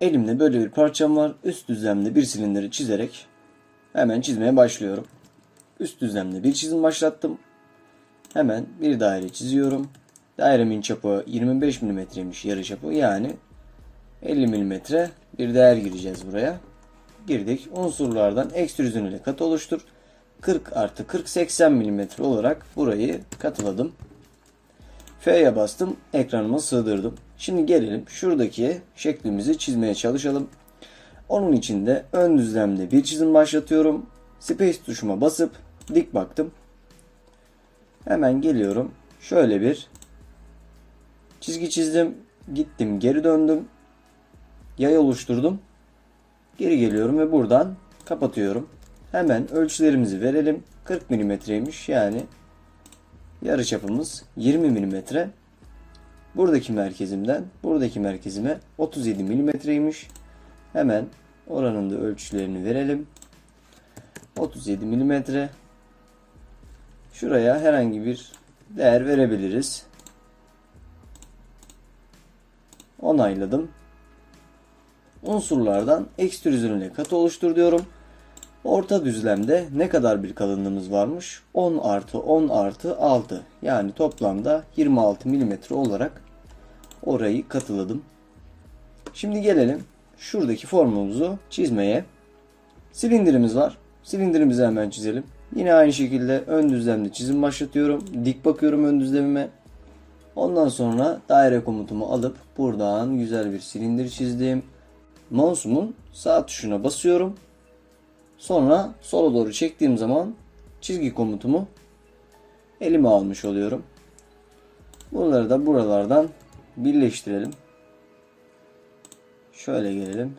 Elimde böyle bir parçam var. Üst düzlemde bir silindiri çizerek hemen çizmeye başlıyorum. Üst düzlemde bir çizim başlattım. Hemen bir daire çiziyorum. Dairemin çapı 25 mm'ymiş yarı çapı. Yani 50 mm bir değer gireceğiz buraya. Girdik. Unsurlardan ekstrüzyon ile katı oluştur. 40 artı 40 80 mm olarak burayı katıladım. F'ye bastım. Ekranıma sığdırdım. Şimdi gelelim şuradaki şeklimizi çizmeye çalışalım. Onun için de ön düzlemde bir çizim başlatıyorum. Space tuşuma basıp dik baktım. Hemen geliyorum. Şöyle bir çizgi çizdim. Gittim geri döndüm. Yay oluşturdum. Geri geliyorum ve buradan kapatıyorum. Hemen ölçülerimizi verelim. 40 mm'ymiş yani yarı çapımız 20 mm. Buradaki merkezimden buradaki merkezime 37 mm'ymiş. Hemen oranın da ölçülerini verelim. 37 mm. Şuraya herhangi bir değer verebiliriz. Onayladım. Unsurlardan ekstrüzyon ile katı oluştur diyorum. Orta düzlemde ne kadar bir kalınlığımız varmış? 10 artı 10 artı 6. Yani toplamda 26 mm olarak orayı katıladım. Şimdi gelelim şuradaki formumuzu çizmeye. Silindirimiz var. Silindirimizi hemen çizelim. Yine aynı şekilde ön düzlemde çizim başlatıyorum. Dik bakıyorum ön düzlemime. Ondan sonra daire komutumu alıp buradan güzel bir silindir çizdim. Mouse'umun sağ tuşuna basıyorum. Sonra sola doğru çektiğim zaman çizgi komutumu elime almış oluyorum. Bunları da buralardan birleştirelim. Şöyle gelelim.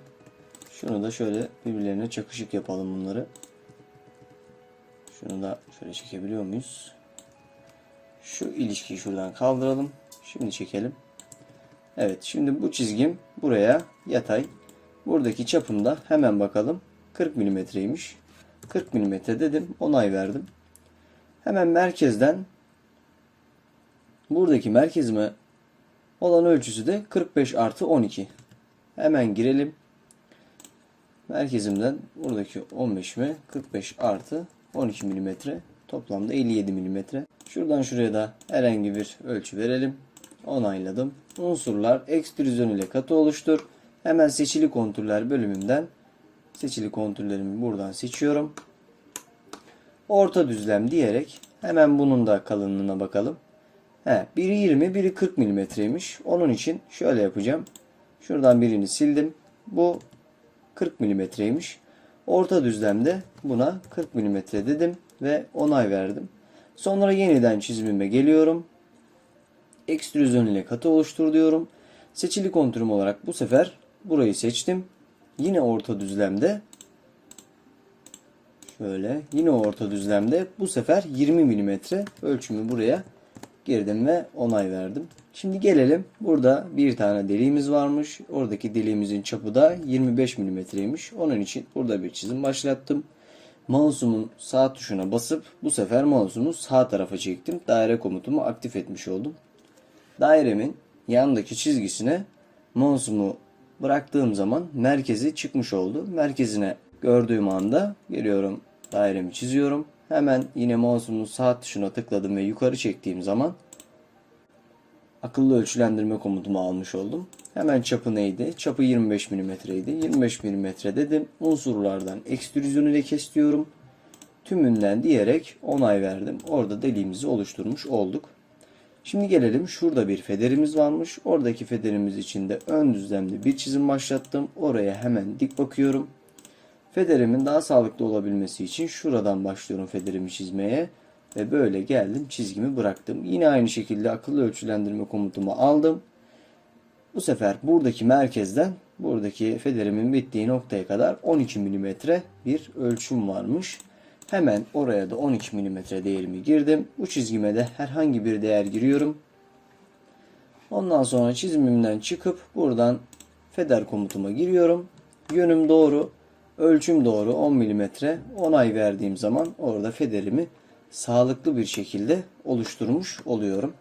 Şunu da şöyle birbirlerine çakışık yapalım bunları. Şunu da şöyle çekebiliyor muyuz? Şu ilişkiyi şuradan kaldıralım. Şimdi çekelim. Evet şimdi bu çizgim buraya yatay. Buradaki çapımda hemen bakalım. 40 milimetreymiş. 40 milimetre dedim. Onay verdim. Hemen merkezden buradaki merkezime olan ölçüsü de 45 artı 12. Hemen girelim. Merkezimden buradaki 15'ime 45 artı 12 milimetre. Toplamda 57 milimetre. Şuradan şuraya da herhangi bir ölçü verelim. Onayladım. Unsurlar ekstrüzyon ile katı oluştur. Hemen seçili kontürler bölümünden seçili kontürlerimi buradan seçiyorum. Orta düzlem diyerek hemen bunun da kalınlığına bakalım. He, biri 20, biri 40 milimetreymiş. Onun için şöyle yapacağım. Şuradan birini sildim. Bu 40 milimetreymiş. Orta düzlemde buna 40 milimetre dedim ve onay verdim. Sonra yeniden çizimime geliyorum. Ekstrüzyon ile katı oluştur diyorum. Seçili kontürüm olarak bu sefer burayı seçtim. Yine orta düzlemde şöyle yine orta düzlemde bu sefer 20 mm ölçümü buraya girdim ve onay verdim. Şimdi gelelim. Burada bir tane deliğimiz varmış. Oradaki deliğimizin çapı da 25 mm'ymiş. Onun için burada bir çizim başlattım. Mouse'umun sağ tuşuna basıp bu sefer mouse'umu sağ tarafa çektim. Daire komutumu aktif etmiş oldum. Dairemin yanındaki çizgisine mouse'umu bıraktığım zaman merkezi çıkmış oldu. Merkezine gördüğüm anda geliyorum dairemi çiziyorum. Hemen yine mouse'umun sağ tuşuna tıkladım ve yukarı çektiğim zaman akıllı ölçülendirme komutumu almış oldum. Hemen çapı neydi? Çapı 25 mm idi. 25 mm dedim. Unsurlardan ekstrüzyon ile kes diyorum. Tümünden diyerek onay verdim. Orada deliğimizi oluşturmuş olduk. Şimdi gelelim şurada bir federimiz varmış. Oradaki federimiz için de ön düzlemde bir çizim başlattım. Oraya hemen dik bakıyorum. Federimin daha sağlıklı olabilmesi için şuradan başlıyorum federimi çizmeye. Ve böyle geldim çizgimi bıraktım. Yine aynı şekilde akıllı ölçülendirme komutumu aldım. Bu sefer buradaki merkezden buradaki federimin bittiği noktaya kadar 12 mm bir ölçüm varmış. Hemen oraya da 12 mm değerimi girdim. Bu çizgime de herhangi bir değer giriyorum. Ondan sonra çizimimden çıkıp buradan feder komutuma giriyorum. Yönüm doğru, ölçüm doğru 10 mm. Onay verdiğim zaman orada federimi sağlıklı bir şekilde oluşturmuş oluyorum.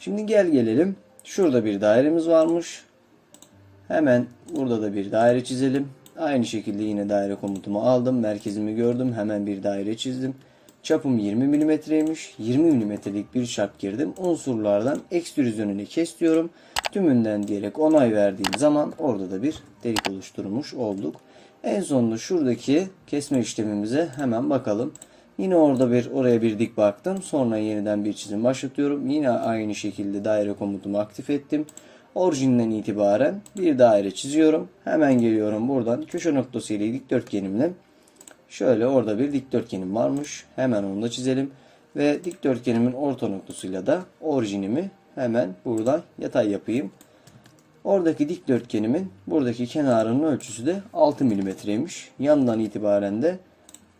Şimdi gel gelelim. Şurada bir dairemiz varmış. Hemen burada da bir daire çizelim. Aynı şekilde yine daire komutumu aldım. Merkezimi gördüm. Hemen bir daire çizdim. Çapım 20 milimetreymiş. 20 milimetrelik bir çap girdim. Unsurlardan ekstrüzyonunu kes diyorum. Tümünden diyerek onay verdiğim zaman orada da bir delik oluşturmuş olduk. En sonunda şuradaki kesme işlemimize hemen bakalım. Yine orada bir oraya bir dik baktım. Sonra yeniden bir çizim başlatıyorum. Yine aynı şekilde daire komutumu aktif ettim. Orijinden itibaren bir daire çiziyorum. Hemen geliyorum buradan köşe noktası ile dikdörtgenimle Şöyle orada bir dikdörtgenim varmış. Hemen onu da çizelim. Ve dikdörtgenimin orta noktasıyla da orijinimi hemen buradan yatay yapayım. Oradaki dikdörtgenimin buradaki kenarının ölçüsü de 6 milimetreymiş. Yandan itibaren de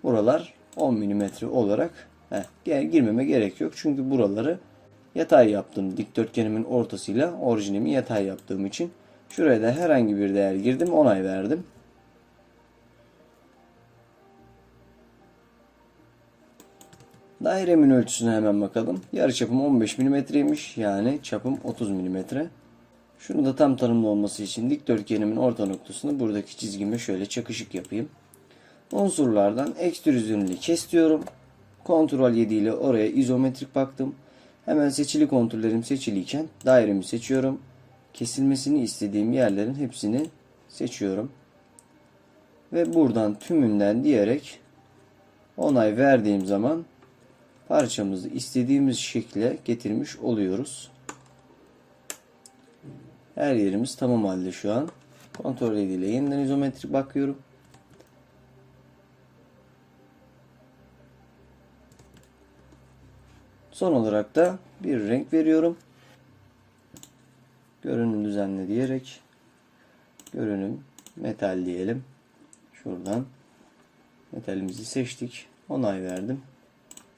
buralar 10 milimetre olarak heh, girmeme gerek yok. Çünkü buraları yatay yaptım. Dikdörtgenimin ortasıyla orijinimi yatay yaptığım için. Şuraya da herhangi bir değer girdim. Onay verdim. Dairemin ölçüsüne hemen bakalım. Yarıçapım 15 milimetreymiş. Yani çapım 30 milimetre. Şunu da tam tanımlı olması için dikdörtgenimin orta noktasını buradaki çizgime şöyle çakışık yapayım. Unsurlardan ekstrüzyonunu kes diyorum. Kontrol 7 ile oraya izometrik baktım. Hemen seçili kontürlerim seçiliyken dairemi seçiyorum. Kesilmesini istediğim yerlerin hepsini seçiyorum. Ve buradan tümünden diyerek onay verdiğim zaman parçamızı istediğimiz şekle getirmiş oluyoruz. Her yerimiz tamam halde şu an. Kontrol ile yeniden izometrik bakıyorum. Son olarak da bir renk veriyorum. Görünüm düzenle diyerek görünüm metal diyelim. Şuradan metalimizi seçtik. Onay verdim.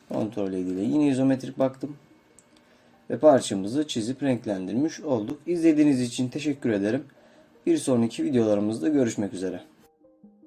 Kontrol ediyle yine izometrik baktım. Ve parçamızı çizip renklendirmiş olduk. İzlediğiniz için teşekkür ederim. Bir sonraki videolarımızda görüşmek üzere.